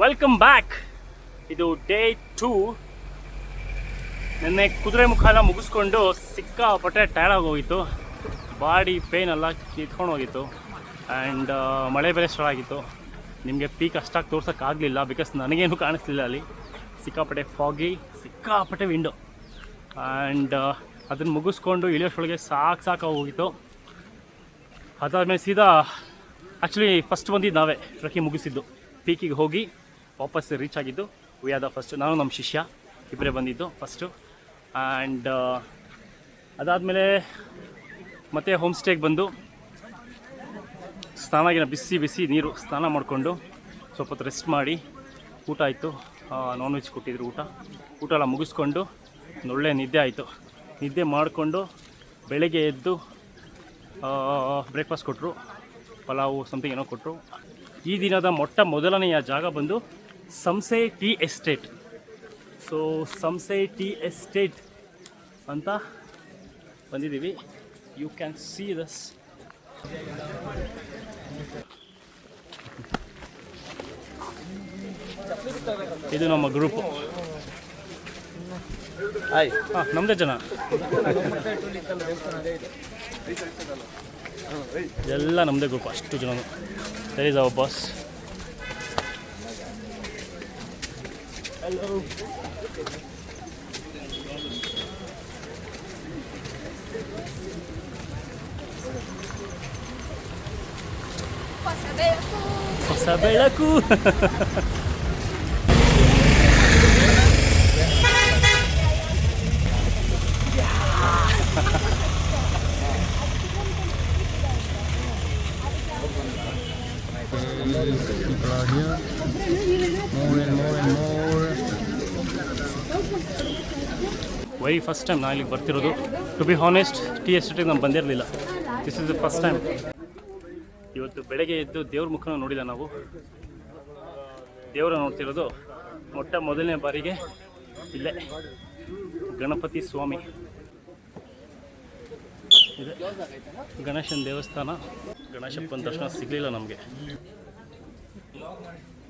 Welcome back ಇದು day two ನಿನ್ನೆ ಕುದುರೆ ಮುಖಾನ ಮುಗಿಸ್ಕೊಂಡು ಸಿಕ್ಕಾಪಟ್ಟೆ ಟೈರ್ಡ್ ಆಗೋಗಿತ್ತು. ಬಾಡಿ ಪೇನ್ ಎಲ್ಲ ಕಿತ್ಕೊಂಡು ಹೋಗಿತ್ತು. ಆ್ಯಂಡ್ ಮಳೆ ಬೇರೆ ಸ್ಟಾರ್ಟ್ ಆಗಿತ್ತು. ನಿಮಗೆ ಪೀಕ್ ಅಷ್ಟಾಗಿ ತೋರ್ಸೋಕ್ಕಾಗಲಿಲ್ಲ ಬಿಕಾಸ್ ನನಗೇನು ಕಾಣಿಸ್ಲಿಲ್ಲ ಅಲ್ಲಿ. ಸಿಕ್ಕಾಪಟ್ಟೆ ಫಾಗಿ ಸಿಕ್ಕಾಪಟ್ಟೆ ವಿಂಡೋ ಆ್ಯಂಡ್ ಅದನ್ನು ಮುಗಿಸ್ಕೊಂಡು ಇಳಿಯೋಷ್ಟೊಳಗೆ ಸಾಕು ಸಾಕು ಹೋಗಿತ್ತು ಅದಾದಮೇಲೆ ಸೀದಾ ಆ್ಯಕ್ಚುಲಿ ಫಸ್ಟ್ ಬಂದಿದ್ದು ನಾವೇ ಟ್ರಕ್ಕಿಂಗ್ ಮುಗಿಸಿದ್ದು. ಪೀಕಿಗೆ ಹೋಗಿ ವಾಪಸ್ ರೀಚ್ ಆಗಿದ್ದು ವಿ ಆರ್ ದ ಫಸ್ಟ್ ನಾನು ನಮ್ಮ ಶಿಷ್ಯ ಇಬ್ಬರೇ ಬಂದಿದ್ದು ಫಸ್ಟು ಆ್ಯಂಡ್ ಅದಾದಮೇಲೆ ಮತ್ತೆ ಹೋಮ್ ಸ್ಟೇಗೆ ಬಂದು ಸ್ನಾನಾಗಿನ ಬಿಸಿ ಬಿಸಿ ನೀರು ಸ್ನಾನ ಮಾಡಿಕೊಂಡು ಸ್ವಲ್ಪ ಹೊತ್ತು ರೆಸ್ಟ್ ಮಾಡಿ, ಊಟ ಆಯಿತು. ನಾನ್ ವೆಜ್ ಕೊಟ್ಟಿದ್ರು ಊಟ. ಊಟ ಎಲ್ಲ ಮುಗಿಸ್ಕೊಂಡು ಒಳ್ಳೆ ನಿದ್ದೆ ಆಯಿತು. ನಿದ್ದೆ ಮಾಡಿಕೊಂಡು ಬೆಳಗ್ಗೆ ಎದ್ದು ಬ್ರೇಕ್ಫಾಸ್ಟ್ ಕೊಟ್ಟರು ಪಲಾವು ಸಮಥಿಂಗ್ ಏನೋ ಕೊಟ್ಟರು ಈ ದಿನದ ಮೊಟ್ಟ ಮೊದಲನೆಯ ಜಾಗ ಬಂದು Samse tea estate. So, Samse tea estate ಅಂತ ಬಂದಿದ್ದೀವಿ. ಯು ಕ್ಯಾನ್ ಸಿ ದಸ್ ಇದು ನಮ್ಮ ಗ್ರೂಪ್ ಆಯ್ ಹಾಂ ನಮ್ಮದೇ ಜನ. ಎಲ್ಲ ನಮ್ಮದೇ ಗ್ರೂಪ್ ಅಷ್ಟು ಜನ. ಸರಿ ಇಸ್ ಅವರ್ ಬಾಸ್ ಹೊಸ ಬೆಳಕು ವೆರಿ ಫಸ್ಟ್ ಟೈಮ್ ನಾನು ಇಲ್ಲಿಗೆ ಬರ್ತಿರೋದು? ಟು ಬಿ ಹಾನೆಸ್ಟ್ ಟಿ ಎಸ್ಟೇಟಿಗೆ ನಾನು ಬಂದಿರಲಿಲ್ಲ. This is the first time ಇವತ್ತು ಬೆಳಗ್ಗೆ ಎದ್ದು ದೇವ್ರ ಮುಖನ ನೋಡಿಲ್ಲ ನಾವು. ದೇವರ ನೋಡ್ತಿರೋದು ಮೊಟ್ಟ ಮೊದಲನೇ ಬಾರಿಗೆ ಇಲ್ಲೇ. ಗಣಪತಿ ಸ್ವಾಮಿ. ಇದೆ. ಗಣೇಶನ ದೇವಸ್ಥಾನ. ಗಣೇಶಪ್ಪನ ದರ್ಶನ ಸಿಗಲಿಲ್ಲ ನಮಗೆ.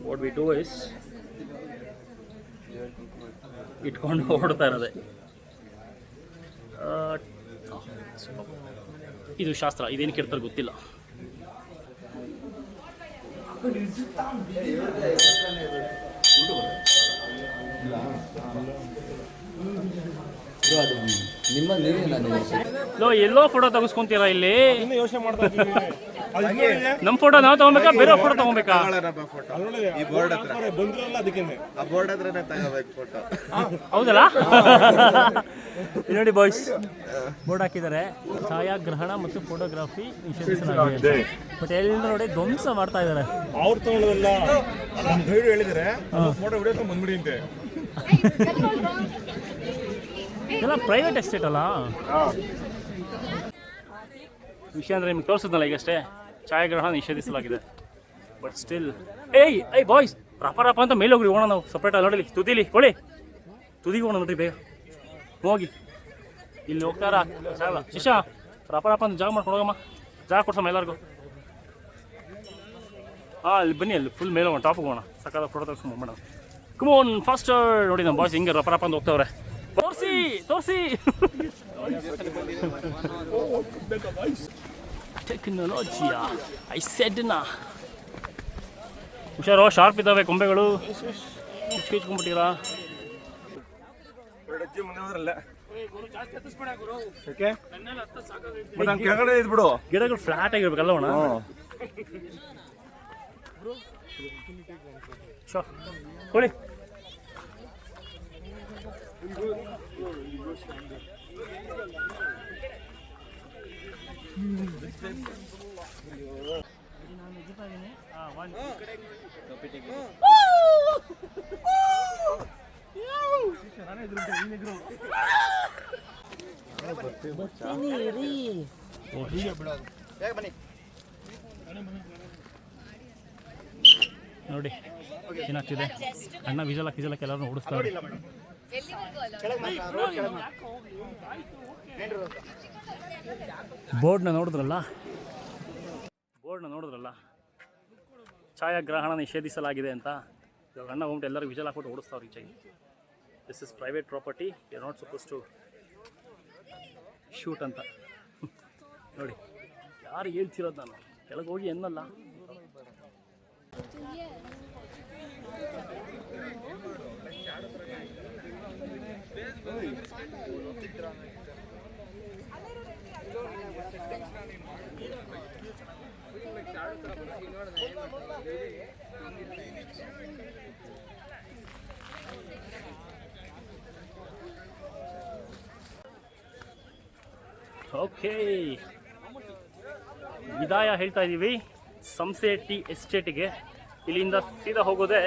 ವಾಟ್ ವಿ ಡೂ ಇಸ್ ಇಟ್ಕೊಂಡು ಓಡ್ತಾ ಇರೋದೆ. ಇದು ಶಾಸ್ತ್ರ ಇದೇನು ಕೇಳ್ತಾರೆ ಗೊತ್ತಿಲ್ಲ. ನಿಮ್ಮ ನೀರಿನ ನೀವು ಲೋ ಎಲ್ಲೋ ಫೋಟೋ ತೆಗೆಸ್ಕೊಂತೀರಾ ಇಲ್ಲಿ? ಯೋಚನೆ ಮಾಡ್ತಾ. ನಮ್ಮ ಫೋಟೋ ನಾವು ತಗೊಬೇಕಾ ಬೇರೆ ಫೋಟೋ ತಗೊಬೇಕಾ? ಈ ಬೋರ್ಡ್ ಹತ್ರ. ಬಂದಿರಲ್ಲ ಅದಕ್ಕೇನೆ ಆ ಬೋರ್ಡ್ ಹತ್ರನೇ ತಗೋಬೇಕು ಫೋಟೋ ಹೌದಲ್ಲ? ನೋಡಿ ಬಾಯ್ಸ್ ಬೋರ್ಡ್ ಹಾಕಿದ್ದಾರೆ. ಛಾಯಾಗ್ರಹಣ ಮತ್ತು ಫೋಟೋಗ್ರಾಫಿ ನಿಷೇಧಿಸಲಾಗಿದೆ. ಬಟ್ ಎಲ್ಲರೂ ನೋಡಿ ಧ್ವಂಸ ಮಾಡ್ತಾ ಇದ್ದಾರೆ. ಅವ್ರು ತಗೊಳ್ಳೋದಲ್ಲ. ಹೇಳಿದರೆ. ಫೋಟೋ ವಿಡಿಯೋ ಬಂದ್ಬಿಡಿ ಅಂತೆ. ಇದೆಲ್ಲ ಪ್ರೈವೇಟ್ ಎಸ್ಟೇಟ್ ಅಲ್ಲ? ವಿಷಯ ಅಂದರೆ ನಿಮ್ಗೆ ತೋರಿಸಿದ್ನಲ್ಲ ಈಗಷ್ಟೇ, ಛಾಯಾಗ್ರಹಣ ನಿಷೇಧಿಸಲಾಗಿದೆ. ಬಟ್ ಸ್ಟಿಲ್ ಏಯ್ ಐ ಬಾಯ್ಸ್ ರಪ ರಪ ಅಂತ ಮೇಲೆ ಹೋಗ್ರಿ, ಹೋಗೋಣ ನಾವು ಸಪ್ರೇಟ್ ನೋಡಲಿ ತುದಿಲಿ ಕೊಳಿ ತುದಿಗೆ ಹೋಗೋಣ ನೋಡ್ರಿ ಬೇಗ. ಹೋಗಿ. ಇಲ್ಲಿ ಹೋಗ್ತಾರ. ಶಿಶ ರಪ ರಪ ಅಂತ ಜಾಗ ಮಾಡ್ಕೊಂಡು ಹೋಗಮ್ಮ. ಜಾಗ ಕೊಡ್ಸಮ್ಮ ಎಲ್ಲರಿಗೂ. ಹಾಂ, ಅಲ್ಲಿ ಬನ್ನಿ, ಅಲ್ಲಿ ಫುಲ್ ಮೇಲೆ ಹೋಗೋಣ ಟಾಪ್ ಹೋಗೋಣ. ಸಕಾಲ ಫೋಟೋ ತೆಗೆಸ್ಕೊಂಡು ಮೇಡಮ್ ಕಮೋನ್ ಫಸ್ಟ್ ನೋಡಿ ನಮ್ಮ ಬಾಯ್ಸ್ ಹಿಂಗೆ ರಪ ರಪ ಅಂತ ಹೋಗ್ತಾವ್ರೆ. ತೋರಿಸಿ ತೋರಿಸಿ. ಟೆಕ್ನಾಲಜಿಯಾ ಐ ಸೆಡ್ ನಾ ಹುಷಾರು ಶಾರ್ಪ್ ಇದ್ದಾವೆ ಕೊಂಬೆಗಳು. ಕಿಚ್ಕೊಂಡ್ಬಿಟ್ಟಿರಾ ಗಿಡಗಳು ಫ್ಲಾಟ್ ಆಗಿರ್ಬೇಕಲ್ಲ ಅಣ್ಣ. ಕೊಡಿ ನೋಡಿ ಏನಾಗ್ತಿದೆ? ಅಣ್ಣ ವಿಜಲಕ್ ವಿಜಲಕ್ ಎಲ್ಲರೂ ಓಡಿಸ್ತಾರೆ ಬೋರ್ಡ್ನ ನೋಡಿದ್ರಲ್ಲ? ಬೋರ್ಡ್ನ ನೋಡಿದ್ರಲ್ಲ? ಛಾಯಾಗ್ರಹಣ ನಿಷೇಧಿಸಲಾಗಿದೆ ಅಂತ ಇವಾಗ ಅಣ್ಣ ಹೋಗ್ಬಿಟ್ಟು ಎಲ್ಲರಿಗೂ ವಿಜಲ್ ಹಾಕ್ಬಿಟ್ಟು ಓಡಿಸ್ತಾವ್ರು ಈಚೆಗೆ. This is private property you not suppose to shoot ಅಂತ. ನೋಡಿ, ಯಾರು ಹೇಳ್ತಿರೋದು ನಾನು? ಕೆಳಗೆ ಹೋಗಿ ಎನ್ನಲ್ಲ. ಓಕೆ ವಿದಾಯ ಹೇಳ್ತಾ ಇದ್ದೀವಿ ಸಂಸೆ ಟಿ ಎಸ್ಟೇಟಿಗೆ. ಇಲ್ಲಿಂದ ಸೀದಾ ಹೋಗೋದೆ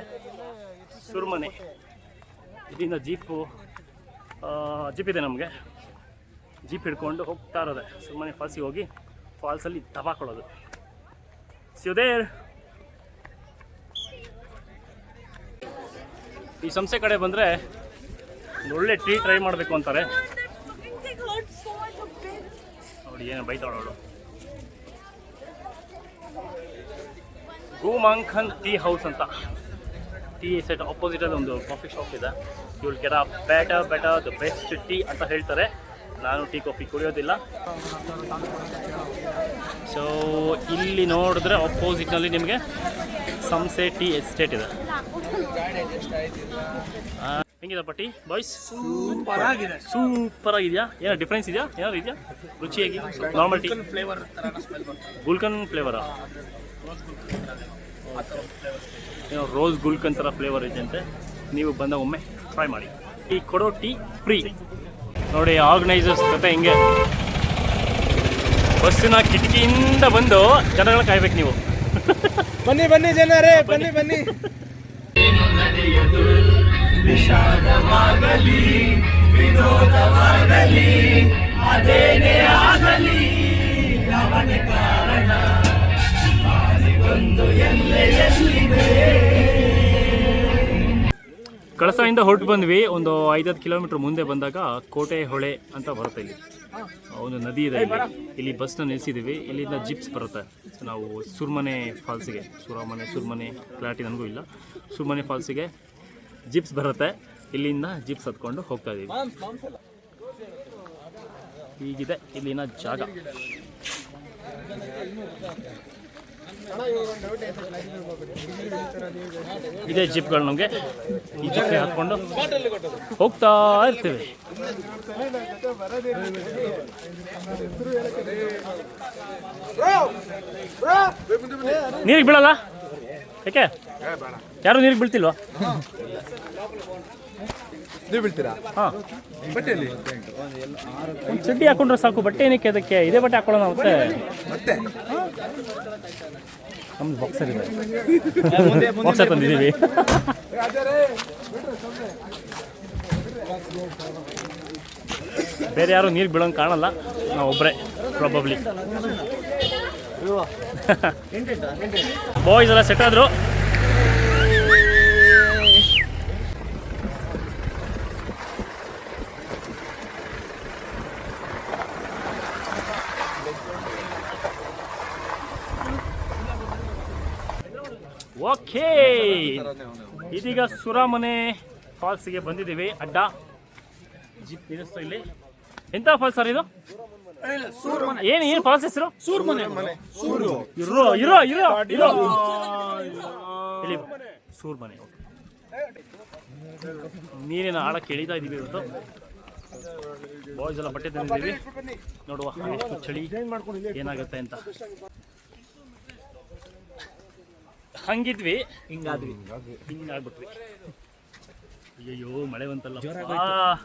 ಸುರ್ಮನೆ. ಇಲ್ಲಿಂದ ಜೀಪು ಜೀಪ್ ಇದೆ ನಮಗೆ. ಜೀಪ್ ಹಿಡ್ಕೊಂಡು ಹೋಗ್ತಾ ಇರೋದೆ. ಸುಮ್ಮನೆ ಫಾಲ್ಸಿಗೆ ಹೋಗಿ ಫಾಲ್ಸಲ್ಲಿ ದಬಾಕೊಳ್ಳೋದು ಸಿದೇರ್ ಈ ಸಂಸ್ಥೆ ಕಡೆ ಬಂದರೆ ಒಳ್ಳೆ ಟೀ ಟ್ರೈ ಮಾಡಬೇಕು ಅಂತಾರೆ. ನೋಡಿ, ಏನು ಬೈತಾಳೋಳು ಗೋಮಾಂಖನ್ ಟೀ ಹೌಸ್ ಅಂತ. ಟೀ ಸೆಟ್ ಆಪೋಸಿಟ್ ಅಲ್ಲಿ ಒಂದು ಕಾಫಿ ಶಾಪ್ ಇದೆ. You will get a better better the best tea ಅಂತ ಹೇಳ್ತಾರೆ. ನಾನು ಟೀ ಕಾಫಿ ಕುಡಿಯೋದಿಲ್ಲ. ಸೊ ಇಲ್ಲಿ ನೋಡಿದ್ರೆ ಆಪೋಸಿಟ್ನಲ್ಲಿ ನಿಮಗೆ ಸಂಸೆ ಟೀ ಎಸ್ಟೇಟ್ ಇದೆ. ಹೆಂಗಿದೆ ಹೆಂಗಿದಪ್ಪ ಟೀ ಬಾಯ್ಸ್ ಸೂಪರ್ ಆಗಿದೆ. ಸೂಪರ್ ಆಗಿದೆಯಾ? ಏನೋ ಡಿಫ್ರೆನ್ಸ್ ಇದೆಯಾ? ಏನಾದ್ರು ಇದೆಯಾ? ರುಚಿಯಾಗಿ? ನಾರ್ಮಲ್ ಟೀ ಫ್ಲೇವರ್ ಗುಲ್ಕನ್ ಫ್ಲೇವರಾ ಏನೋ ರೋಸ್ ಗುಲ್ಕನ್ ಥರ ಫ್ಲೇವರ್ ಇದೆ ಅಂತೆ. ನೀವು ಬಂದ ಒಮ್ಮೆ ಟ್ರೈ ಮಾಡಿ. ಈ ಕೊಡೋ ಟೀ ಫ್ರೀ ನೋಡಿ ಆರ್ಗನೈಸರ್ಸ್ ಜೊತೆ ಹಿಂಗೆ ಬಸ್ಸಿನ ಕಿಟಕಿಯಿಂದ ಬಂದು ಜನಗಳ ಕಾಯ್ಬೇಕು ನೀವು. ಬನ್ನಿ ಬನ್ನಿ ಜನರೇ ಬನ್ನಿ ಬನ್ನಿ. ಕಳಸದಿಂದ ಹೊರಟು ಬಂದ್ವಿ. ಒಂದು ಐದತ್ತು ಕಿಲೋಮೀಟರ್ ಮುಂದೆ ಬಂದಾಗ ಕೋಟೆ ಹೊಳೆ ಅಂತ ಬರುತ್ತೆ ಇಲ್ಲಿ. ಒಂದು ನದಿ ಇದೆ ಇಲ್ಲಿ. ಇಲ್ಲಿ ಬಸ್ನ ನಿಲ್ಲಿಸಿದ್ದೀವಿ ಇಲ್ಲಿಂದ ಜಿಪ್ಸ್ ಬರುತ್ತೆ. ನಾವು ಸುರ್ಮನೆ ಫಾಲ್ಸಿಗೆ, ಸುರಮನೆ, ಸುರ್ಮನೆ ಕ್ಲಾರಿಟಿ ನನಗೂ ಇಲ್ಲ. ಸುರ್ಮನೆ ಫಾಲ್ಸಿಗೆ ಜಿಪ್ಸ್ ಬರುತ್ತೆ. ಇಲ್ಲಿಂದ ಜಿಪ್ಸ್ ಹತ್ಕೊಂಡು ಹೋಗ್ತಾ ಇದ್ದೀವಿ ಹೀಗಿದೆ ಇಲ್ಲಿನ ಜಾಗ. ಇದೇ ಜಿಪ್ಗಳು ನಮಗೆ. ಈ ಜಿಪ್ಗೆ ಹಾಕ್ಕೊಂಡು ಹೋಗ್ತಾ ಇರ್ತೀವಿ. ನೀರಿಗೆ ಬೀಳಲ್ಲ? ಯಾಕೆ? ಯಾರು ನೀರಿಗೆ ಬೀಳ್ತಿಲ್ವಾ? ನೀವು ಬೀಳ್ತೀರಾ ಹಾಂ. ಬಟ್ಟೆಯಲ್ಲಿ? ಒಂದು ಚಡ್ಡಿ ಹಾಕೊಂಡ್ರೆ ಸಾಕು ಬಟ್ಟೆ ಏನಕ್ಕೆ ಅದಕ್ಕೆ? ಇದೇ ಬಟ್ಟೆ ಹಾಕೊಳ್ಳೋಣ ಮತ್ತೆ? ಮತ್ತೆ? ನಮ್ದು ಬಾಕ್ಸರ್ ಇದೆ ಬಾಕ್ಸರ್ ತಂದಿದ್ದೀವಿ. ಬೇರೆ ಯಾರು ನೀರು ಬೀಳೋಂಗೆ ಕಾಣಲ್ಲ. ನಾವು ಒಬ್ಬರೇ ಪ್ರಾಬಬ್ಲಿ ಬಾಯ್ಸ್ ಎಲ್ಲ ಸೆಟ್ ಆದರು ಓಕೆ ಇದೀಗ ಸುರಾಮನೆ ಫಾಲ್ಸ್ಗೆ ಬಂದಿದ್ದೀವಿ. ಅಡ್ಡ. ಜಿಪ್ ನಿಲ್ಲಿಸ್ತು ಇಲ್ಲಿ. ಎಂತ ಫಾಲ್ಸ್ ಸರ್ ಇದು? ಏನು ಏನು ಫಾಲ್ಸ್ ಹೆಸರು? ಸೂರ್ಮನೆ. ಇರೋ ಇರೋ ಇರೋ ಇರೋ. ಇಲ್ಲಿ ಸೂರ್ಮನೆ. ನೀರಿನ ಆಳ ಇಳಿತಾ ಇದೀವಿ ಇವತ್ತು. ಬಾಯ್ಸ್ ಎಲ್ಲ ಬಟ್ಟೆ ತಂದಿದ್ದೀವಿ. ನೋಡುವ ಎಷ್ಟು ಚಳಿ ಏನಾಗುತ್ತೆ ಅಂತ. ಹಂಗಿದ್ವಿ. ಹಿಂಗಾದ್ವಿ. ಹಿಂಗಾಗ್ಬಿಟ್ವಿ. ಅಯ್ಯಯ್ಯೋ ಮಳೆ ಬಂತಲ್ಲ. ಆ.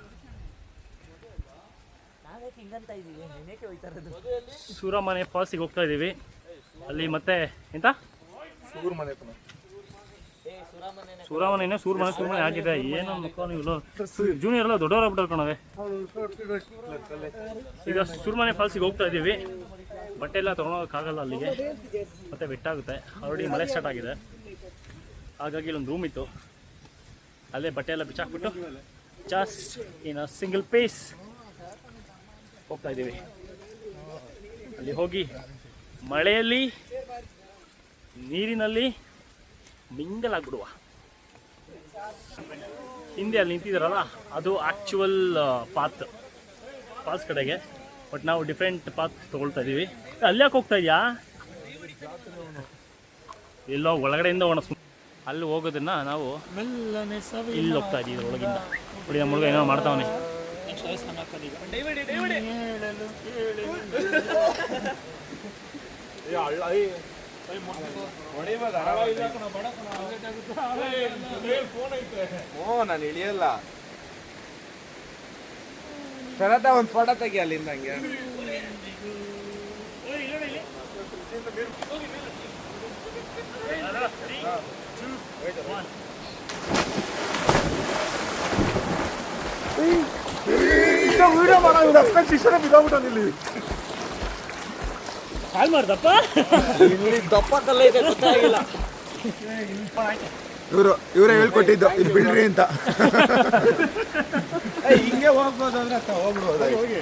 ಸೂರಮನೆ ಫಾಲ್ಸಿಗೆ ಹೋಗ್ತಾ ಇದ್ದೀವಿ ಅಲ್ಲಿ ಮತ್ತೆ ಎಂತ? ಊರ್ ಮನೆ ಸೂರಮನೆ ಸೂರ್ಮನೆ ಸೂರ್ಮನೆ ಆಗಿದೆ. ಏನೋ ಮಕ್ಕಳು ನೀವು ಜೂನಿಯರ್ ಎಲ್ಲ ದೊಡ್ಡವರಾಗ್ಬಿಟ್ಟಾರೆ ಕಣವೆ ಈಗ ಸುರ್ಮನೆ ಫಾಲ್ಸಿಗೆ ಹೋಗ್ತಾ ಇದ್ದೀವಿ ಬಟ್ಟೆ ಎಲ್ಲ ತೊಗೊಳೋಕ್ಕಾಗಲ್ಲ ಅಲ್ಲಿಗೆ. ಮತ್ತೆ ಬೆಟ್ಟಾಗುತ್ತೆ. ಆಲ್ರೆಡಿ ಮಳೆ ಸ್ಟಾರ್ಟ್ ಆಗಿದೆ. ಹಾಗಾಗಿ ಇಲ್ಲೊಂದು ರೂಮ್ ಇತ್ತು. ಅಲ್ಲೇ ಬಟ್ಟೆ ಎಲ್ಲ ಬಿಚ್ಚಾಕ್ಬಿಟ್ಟು ಜಸ್ಟ್ ಇನ್ ಸಿಂಗಲ್ ಪೀಸ್ ಹೋಗ್ತಾ ಇದ್ದೀವಿ. ಅಲ್ಲಿ ಹೋಗಿ ಮಳೆಯಲ್ಲಿ, ನೀರಿನಲ್ಲಿ ಮಿಂಗಲ್ ಆಗ್ಬಿಡುವ ಹಿಂದೆ ಅಲ್ಲಿ ನಿಂತಿದ್ದಾರಲ್ಲ, ಅದು ಆ್ಯಕ್ಚುವಲ್ ಪಾತ್ ಪಾಸ್ ಕಡೆಗೆ. ಬಟ್ ನಾವು ಡಿಫ್ರೆಂಟ್ ಪಾತ್ ತೊಗೊಳ್ತಾ ಇದ್ದೀವಿ ಅಲ್ಲಿ ಯಾಕೆ ಹೋಗ್ತಾ ಇದೆಯಾ? ಎಲ್ಲೋ ಒಳಗಡೆಯಿಂದ ಒಣ ಅಲ್ಲಿ ಹೋಗೋದನ್ನ ನಾವು ಇಲ್ಲಿ ಹೋಗ್ತಾ ಇದ್ದೀವಿ ಒಳಗಿಂದ. ನೋಡಿ ನಮ್ಮ ಹುಡುಗ ಏನೋ ಮಾಡ್ತಾವನೆ. ಓ ನಾನು ಇಳಿಯಲ್ಲ. ಶರತ ಒಂದು ಫೋಟೋ ತೆಗಿ ಅಲ್ಲಿಂದ ಹಂಗೆ ವಿಡಿಯೋ ಮಾಡೋದು ಅಷ್ಟೇ ಶಿಕ್ಷಣ ಬಿದ್ದೋಗ್ಬಿಟ್ಟು ಇಲ್ಲಿ. ಕಾಲ್ ಮಾಡ್ದಪ್ಪ? ದಪ್ಪ ಕಲ್ಲೈತೆ ಗೊತ್ತಾಗಿಲ್ಲ. ಇವರು ಇವರೇ ಹೇಳ್ಕೊಟ್ಟಿದ್ದು ಇದು ಬಿಡ್ರಿ ಅಂತ. ಹಿಂಗೆ ಹೋಗ್ಬೋದು ಅಂದ್ರೆ ಹೋಗ್ಬಿಡ್ಬೋದು ಹೋಗಿ.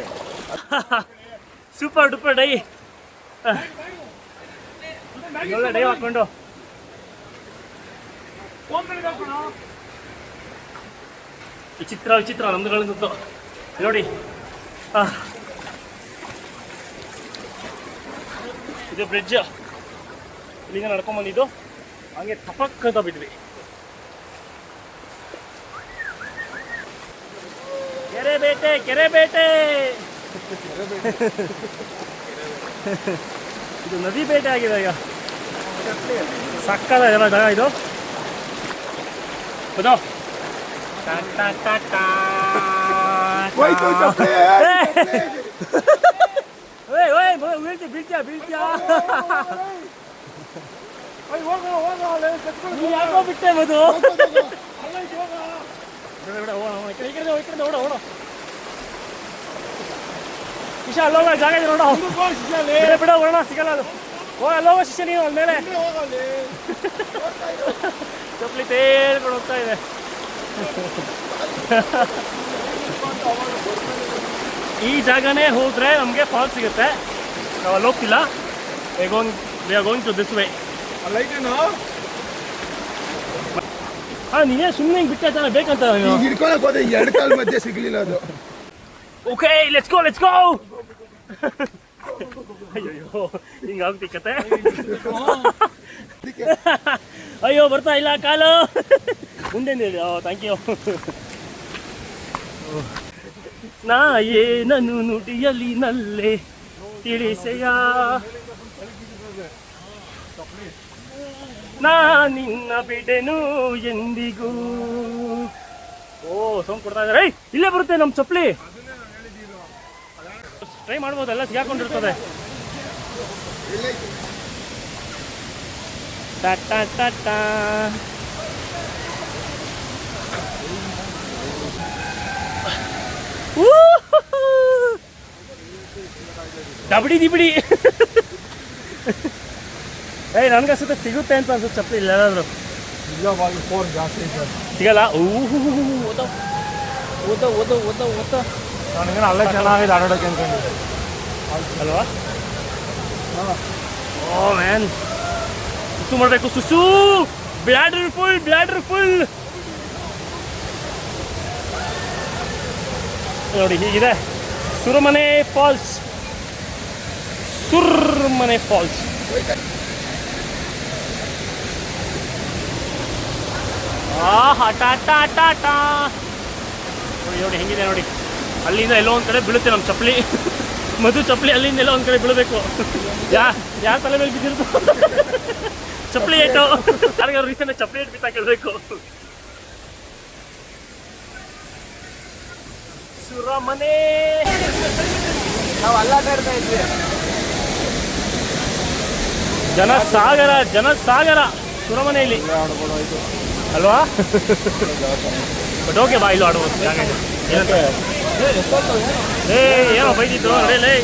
Super duper dye. ಡೈ ಹಾಕೊಂಡು. ವಿಚಿತ್ರ ವಿಚಿತ್ರ ನಮ್ದುಗಳಿದ್ದು ನೋಡಿ. ಇದು ಬ್ರಿಡ್ಜ್ ಇಲ್ಲಿಂದ ನಡ್ಕೊಂಬಂದಿದ್ದು ಹಂಗೆ ತಪಕ್ಕಂತ ಬಿದ್ವಿ. ಕೆರೆ ಬೇಟೆ ಕೆರೆ ಬೇಟೆ. ಇದು ನದಿ ಬೇಟೆ ಆಗಿದೆ ಈಗ. ಸಕ್ಕದ ಎಲ್ಲ ಜಾಗ ಇದು. ಹೌದಾ. ಓಯ್ ಓಯ್ ಬೀಳ್ತೀಯ ಬೀಳ್ತೀಯ ಬೀಳ್ತೀಯ. ಯಾಕೋ ಬಿಟ್ಟೆ ಮದು ಓಡ, ಓಡ, ಈ ಕಡೆ, ಓಡ, ಓಡ. ಶಿಷ್ಯ ಅಲ್ಲೋಗ ಜಾಗ ಇದೆ ನೋಡು. ಬಿಡ ಬಿಡ ಓಡೋಣ ಸಿಗಲ್ಲ ಅದು. ಓ ಅಲ್ಲೋಗ ಶಿಷ್ಯ ನೀವು ಅಲ್ಲಿ ಮೇಲೆ. ಚಪ್ಪಲಿ ತೇಳ್ಕೊಂಡು ಹೋಗ್ತಾ ಇದೆ. ಈ ಜಾಗನೇ ಹೋದ್ರೆ ನಮಗೆ ಫಾಲ್ ಸಿಗುತ್ತೆ. ನಾವು ಅಲ್ಲಿ ಹೋಗ್ತಿಲ್ಲ. Going we are going to this way ಹಾ ನೀನೇ ಸುಮ್ಮನೆ ಹಿಂಗೆ ಬಿಟ್ಟೆ ತಾನೆ ಬೇಕಂತ ಈಗ ಹಿಡ್ಕೊಳಕ್ ಹೋದೆ ಎರಡು ಕಾಲ ಮಧ್ಯೆ ಸಿಗ್ಲಿಲ್ಲ ಅದು. Okay let's go let's go ಅಯ್ಯೋ ಅಯ್ಯೋ ಬರ್ತಾ ಇಲ್ಲ ಕಾಲು ಮುಂದೆ ಥ್ಯಾಂಕ್ ಯು ನಾಯೇ ಏನನು ನುಡಿಯಲಿ ನಲ್ಲೆ ತಿಳಿಸೆಯ ನಾ ನಿನ್ನ ಬಿಡೆನು ಎಂದಿಗೂ ಓ ಸೌಂಡ್ ಕೊಡ್ತಾ ಇದಾರೆ ಇಲ್ಲೇ ಬರುತ್ತೆ ನಮ್ಮ ಚಪ್ಪಲಿ ಟ್ರೈ ಮಾಡ್ಬೋದು ಎಲ್ಲ ಸಿಗಾಕೊಂಡಿರ್ತದೆ. ಟಾಟಾ ಟಾಟಾ. ಊಹೂ. ದಬಡಿ ಏಯ್ ನನ್ಗನ್ಸುತ್ತೆ ಸಿಗುತ್ತೆ ಅಂತ ಅನ್ಸುತ್ತೆ ಚಪ್ಪಲಿ ಇಲ್ಲ ನಿಜವಾಗಿ ಫೋನ್ ಜಾಸ್ತಿ ಸಿಗಲ್ಲ. ಊಹು ಓದ. ಓದ ಓದ ಓದ ಓದ. ನನಗೇನು ಅಲ್ಲೇ ಚೆನ್ನಾಗಿದೆ ಆಡೋಡಕ್ಕೆ ಅನ್ಕೊಂಡಿದ್ದೆ ಅಲ್ವಾ? ಓ ಮ್ಯಾನ್ ಸುಸು ಮಾಡಬೇಕು ಸುಸು ಬ್ಲಾಡರ್ ಫುಲ್ ಬ್ಲಾಡರ್ ಫುಲ್. ನೋಡಿ ಹೀಗಿದೆ. ಸುರಮನೆ ಫಾಲ್ಸ್. ಸುರ್ಮನೆ ಫಾಲ್ಸ್. ಆ ಟಾ ಟಾ ಟಾ ಟಾ. ನೋಡಿ ನೋಡಿ ಹೆಂಗಿದೆ ನೋಡಿ. ಅಲ್ಲಿಂದ ಎಲ್ಲೋ ಒಂದ್ ಕಡೆ ಬೀಳುತ್ತೆ ನಮ್ಮ ಚಪ್ಪಲಿ. ಮಧು ಚಪ್ಪಲಿ ಅಲ್ಲಿಂದ ಎಲ್ಲೋ ಒಂದ್ ಕಡೆ ಬೀಳಬೇಕು. ಯಾ ಯಾರ ತಲೆ ಮೇಲೆ ಬಿದ್ದಿರ್ತು ಚಪ್ಪಲಿ ಏಟು. ಯಾರಿಗಾದ್ರು ರೀಸೆಂಟ್ ಚಪ್ಪಲಿ ಏಟ್ ಬಿತ್ತಾ ಕೇಳಬೇಕು ಸುರಮನೆ. ನಾವು ಅಲ್ಲಾಡ್ತಾ ಇದ್ವಿ. ಜನಸಾಗರ ಜನಸಾಗರ. ಸುರಮನೆಯಲ್ಲಿ ಅಲ್ವಾ? ಬಟ್ ಓಕೆ ಬಾ ಇಲ್ಲಿ ಆಡ್ಬೋದು. ಜಾಗ ಇದೆ. એ એનો ભાઈ દીધો લે લે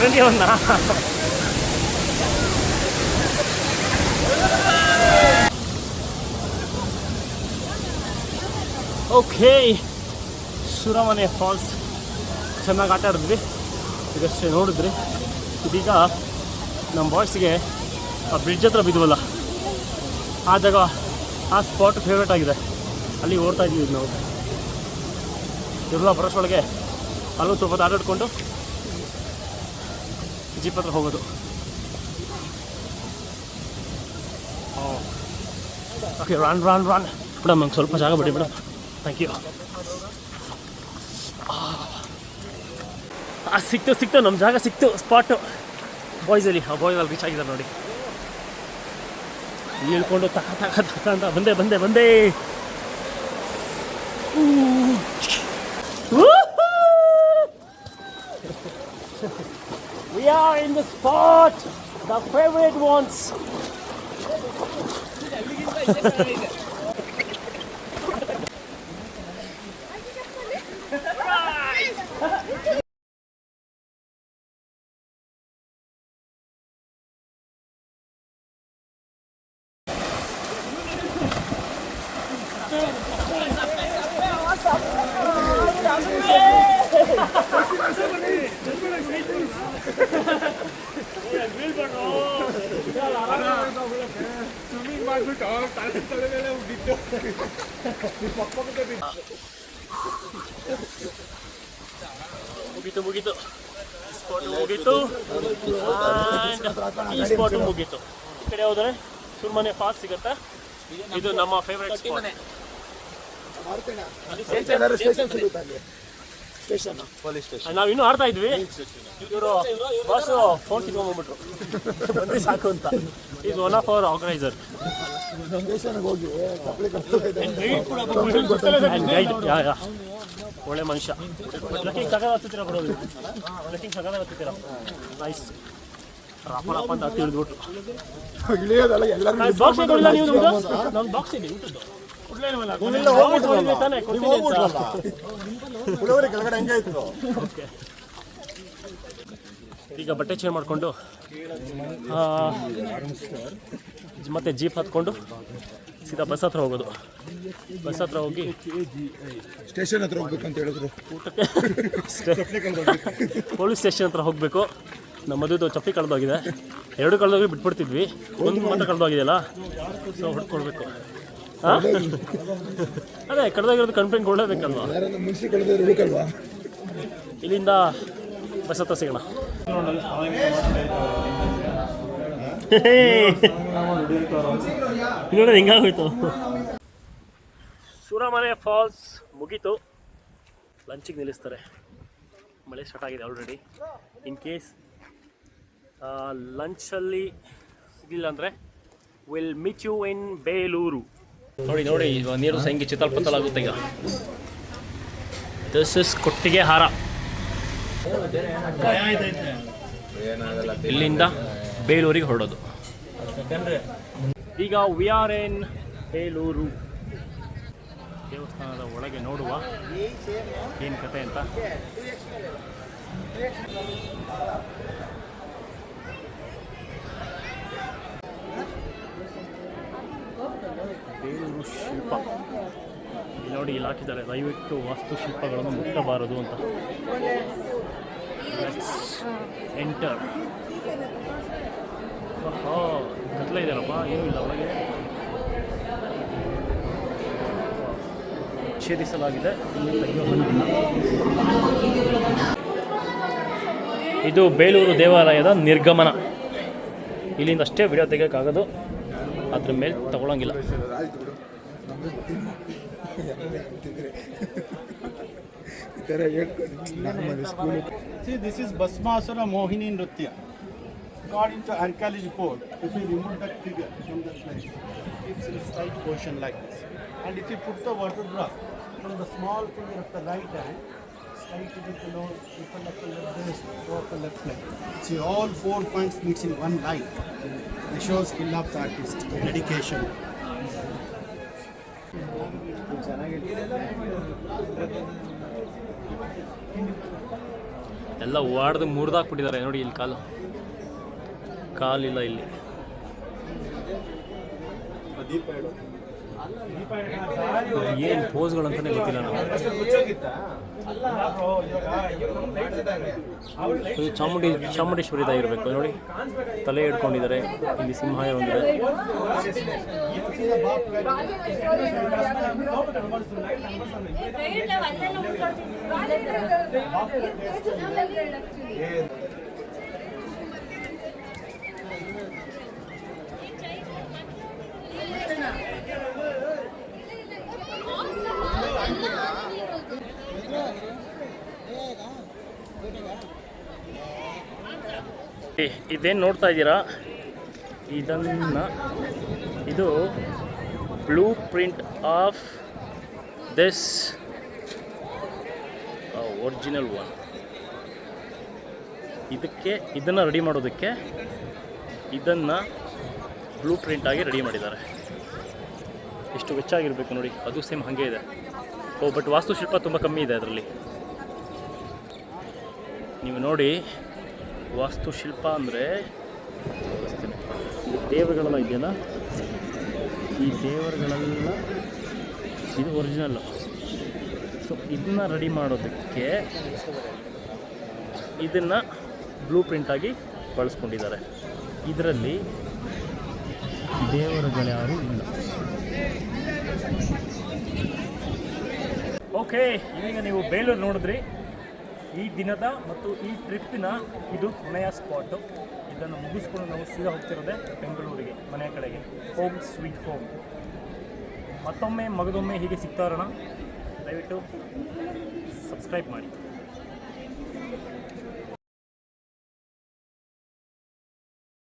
ಅವನ್ನ ಓಕೆ ಸುರಮನೆ ಫಾಲ್ಸ್ ಚೆನ್ನಾಗಿ ಆಟ ಆಡಿದ್ವಿ ಇದಷ್ಟೇ ನೋಡಿದ್ರಿ ಇದೀಗ ನಮ್ಮ ಬಾಯ್ಸಿಗೆ ಆ ಬ್ರಿಡ್ಜ್ ಹತ್ರ ಬಿದ್ವಲ್ಲ ಆ ಜಾಗ ಆ ಸ್ಪಾಟ್ ಫೇವ್ರೇಟ್ ಆಗಿದೆ ಅಲ್ಲಿ ಓಡ್ತಾ ಇದ್ದೀವಿ ನಾವು ಎಲ್ಲ ಬರೋಷ್ಟೊಳಗೆ ಅಲ್ಲೂ ಸ್ವಲ್ಪ ಆಟಾಡ್ಕೊಂಡು ಜೀಪ್ ಹತ್ರ ಹೋಗೋದು. ಓಕೆ ರಾನ್ ರಾನ್ ರಾನ್ ಮೇಡಮ್ ನಂಗೆ ಸ್ವಲ್ಪ ಜಾಗ ಬಿಡಿ ಮೇಡಮ್ ಥ್ಯಾಂಕ್ ಯು ಆ, ಸಿಕ್ತು ಸಿಕ್ತು ನಮ್ಮ ಜಾಗ ಸಿಕ್ತು ಸ್ಪಾಟು ಬಾಯ್ಸಲ್ಲಿ ಆ ಬಾಯ್ಸ್ ಅಲ್ಲಿ ರೀಚ್ ಆಗಿದ್ದಾರೆ ನೋಡಿ. ಹೇಳ್ಕೊಂಡು ತಕ ತಕ ತಕ ಅಂತ ಬಂದೆ ಬಂದೆ ಬಂದೆ. Are in the spot, the favorite ones. ಮುಗೀತು ಮುಗಿತು ಸ್ಪಾಟ್ ಮುಗೀತು And ಈ ಸ್ಪಾಟ್ ಮುಗೀತು ಈ ಕಡೆ ಹೋದರೆ ಸುಮ್ಮನೆ ಫಾಸ್ಟ್ ಸಿಗುತ್ತೆ ಇದು ನಮ್ಮ ಫೇವ್ರೆಟ್ ಸ್ಪಾಟ್ ನಾವು ಇನ್ನೂ ಆಡ್ತಾ ಇದ್ವಿ ಇವರು ಬಾಸು ಫೋನ್ ಸಿಗೋಬಿಟ್ರು ಬಂದ್ರೆ ಸಾಕು ಅಂತ is one of our organiser ಒಳ್ಳೆ ಮನುಷ್ಯ. ಲಕ್ಕಿಂಗ್ ಸಗದ ಹತ್ತಿರ ಬರೋದು ಲಕ್ಕಿಂಗ್ ಸಗದ ಹತ್ತಿರ ನೈಸ್ ಅಂತ ಹತ್ತಿ ಹಿಡಿದ್ಬಿಟ್ರು. ಬಾಕ್ಸ್ ಕೊಡಲ್ಲ ನೀವು ನಮ್ಮ ಬಾಕ್ಸ್ ಇದೆ ಊಟದ್ದು. ಈಗ ಬಟ್ಟೆ ಚೇಂಜ್ ಮಾಡಿಕೊಂಡು ಮತ್ತೆ ಜೀಪ್ ಹತ್ಕೊಂಡು ಸೀದಾ ಬಸ್ ಹತ್ರ ಹೋಗೋದು. ಬಸ್ ಹತ್ರ ಹೋಗಿ ಸ್ಟೇಷನ್ ಹತ್ರ ಹೋಗ್ಬೇಕಂತ ಹೇಳಿದ್ರು. ಊಟಕ್ಕೆ ಪೊಲೀಸ್ ಸ್ಟೇಷನ್ ಹತ್ರ ಹೋಗಬೇಕು. ನಮ್ಮ ಮದುವೆದು ಚಪ್ಪಿ ಕಳೆದೋಗಿದೆ. ಎರಡು ಕಳೆದೋಗಿ ಬಿಟ್ಬಿಡ್ತಿದ್ವಿ. ಒಂದು ಮಾತ್ರ ಕಳೆದೋಗಿದೆಯಲ್ಲ? ಸೊ ಹೊಡ್ಕೊಳ್ಬೇಕು. ಹಾಂ ಅದೇ ಕಳೆದೋಗಿರೋದು ಕಂಪ್ಲೇಂಟ್ ಕೊಡಲೇಬೇಕಲ್ವಾ? ಇಲ್ಲಿಂದ ಬಸ್ ಹತ್ರ ಸಿಗೋಣ. ನೋಡಿ ಹೋಯ್ತು ಸೂರಮನೆ ಫಾಲ್ಸ್ ಮುಗೀತು. ಲಂಚಿಗೆ ನಿಲ್ಲಿಸ್ತಾರೆ. ಮಳೆ ಸ್ಟಾರ್ಟ್ ಆಗಿದೆ ಆಲ್ರೆಡಿ ಇನ್ ಕೇಸ್ ಲಂಚಲ್ಲಿ ಸಿಗಲಿಲ್ಲ ಅಂದರೆ will miss you in Belur ನೋಡಿ ನೋಡಿ ಇವಾಗ ನೀರು ಸಂಗೆ ಚಿತ್ತಲ್ಪತ್ತಲಾಗುತ್ತೆ ಈಗ. ದಿಸ್ ಇಸ್ ಕೊಟ್ಟಿಗೆ ಹಾರ. ಇಲ್ಲಿಂದ ಬೇಲೂರಿಗೆ ಹೊರಡೋದು. ಈಗ ವಿ ಆರ್ ಎನ್ ಬೇಲೂರು. ದೇವಸ್ಥಾನದ ಒಳಗೆ ನೋಡುವ ಏನು ಕತೆ ಅಂತ. ಬೇಲೂರು ಶಿಲ್ಪ. ನೋಡಿ ಇಲ್ಲಿ ಹಾಕಿದ್ದಾರೆ ದಯವಿಟ್ಟು ವಾಸ್ತುಶಿಲ್ಪಗಳನ್ನು ಮುಟ್ಟಬಾರದು ಅಂತ. ಎಂಟರ್ ಕತ್ಲ ಇದೆಯಲ್ಲಪ್ಪ, ಏನೂ ಇಲ್ಲ ಒಳಗೆ. ಛೇದಿಸಲಾಗಿದೆ. ಇದು ಬೇಲೂರು ದೇವಾಲಯದ ನಿರ್ಗಮನ. ಇಲ್ಲಿಂದ ಅಷ್ಟೇ ವಿಡಿಯೋ ತೆಗಿಯೋಕ್ಕಾಗೋದು. ಅದ್ರ ಮೇಲೆ ತಗೊಳಂಗಿಲ್ಲ. ಈ ಥರ ಹೇಳ್ಕೊಂಡು ನಮ್ಮ school See, this is Basmasura Mohini Nritya. According to archaeology report, if you remove that figure from the place, it's in straight position like this. And if you put the water drop from the small finger of the right hand, straight to the below, open up the left wrist, go up the left leg. See, all four points meets in one line. It shows skill of the artist, dedication. ಎಲ್ಲ ಓಡ್ದು ಮುರಿದಾಕ್ಬಿಟ್ಟಿದ್ದಾರೆ ನೋಡಿ ಇಲ್ಲಿ ಕಾಲು. ಕಾಲಿಲ್ಲ ಇಲ್ಲಿ. ಏನು ಪೋಸ್ಗಳು ಅಂತಾನೆ ಗೊತ್ತಿಲ್ಲ ನಾವು ಚಾಮುಂಡಿ ಇರಬೇಕು ನೋಡಿ. ತಲೆ ಹಿಡ್ಕೊಂಡಿದ್ದಾರೆ ಇಲ್ಲಿ ಸಿಂಹ ಒಂದಿದೆ. ಇದೇನು ನೋಡ್ತಾ ಇದ್ದೀರಾ ಇದನ್ನು ಇದು blueprint of this original one ಇದಕ್ಕೆ, ಇದನ್ನು ರೆಡಿ ಮಾಡೋದಕ್ಕೆ ಇದನ್ನು ಬ್ಲೂ ಪ್ರಿಂಟಾಗಿ ರೆಡಿ ಮಾಡಿದ್ದಾರೆ. ಎಷ್ಟು ವೆಚ್ಚ ಆಗಿರಬೇಕು ನೋಡಿ, ಅದು ಸೇಮ್ ಹಾಗೆ ಇದೆ. ಓ ಬಟ್ ವಾಸ್ತುಶಿಲ್ಪ ತುಂಬ ಕಮ್ಮಿ ಇದೆ ಅದರಲ್ಲಿ. ನೀವು ನೋಡಿ, ವಾಸ್ತುಶಿಲ್ಪ ಅಂದರೆ ದೇವರುಗಳೆಲ್ಲ ಇದೆಯಲ್ಲ? ಈ ದೇವರುಗಳೆಲ್ಲ ಇದು ಒರಿಜಿನಲ್ಲು ಸೊ ಇದನ್ನ ರೆಡಿ ಮಾಡೋದಕ್ಕೆ ಇದನ್ನು ಬ್ಲೂ ಪ್ರಿಂಟಾಗಿ ಬಳಸ್ಕೊಂಡಿದ್ದಾರೆ. ಇದರಲ್ಲಿ ದೇವರುಗಳ್ಯಾರು ಇಲ್ಲ. ಓಕೆ ಈಗ ನೀವು ಬೇಲೂರು ನೋಡಿದ್ರಿ. ಈ ದಿನದ ಮತ್ತು ಈ ಟ್ರಿಪ್ಪಿನ ಇದು ಕೊನೆಯ ಸ್ಪಾಟು ಇದನ್ನು ಮುಗಿಸ್ಕೊಂಡು ನಾವು ಸೀದಾ ಹೋಗ್ತಿರೋದೆ ಬೆಂಗಳೂರಿಗೆ, ಮನೆ ಕಡೆಗೆ. ಹೋಮ್ ಸ್ವೀಟ್ ಹೋಮ್ ಮತ್ತೊಮ್ಮೆ ಮಗದೊಮ್ಮೆ ಹೀಗೆ ಸಿಗ್ತಾ ಇರೋಣ. ದಯವಿಟ್ಟು ಸಬ್ಸ್ಕ್ರೈಬ್ ಮಾಡಿ.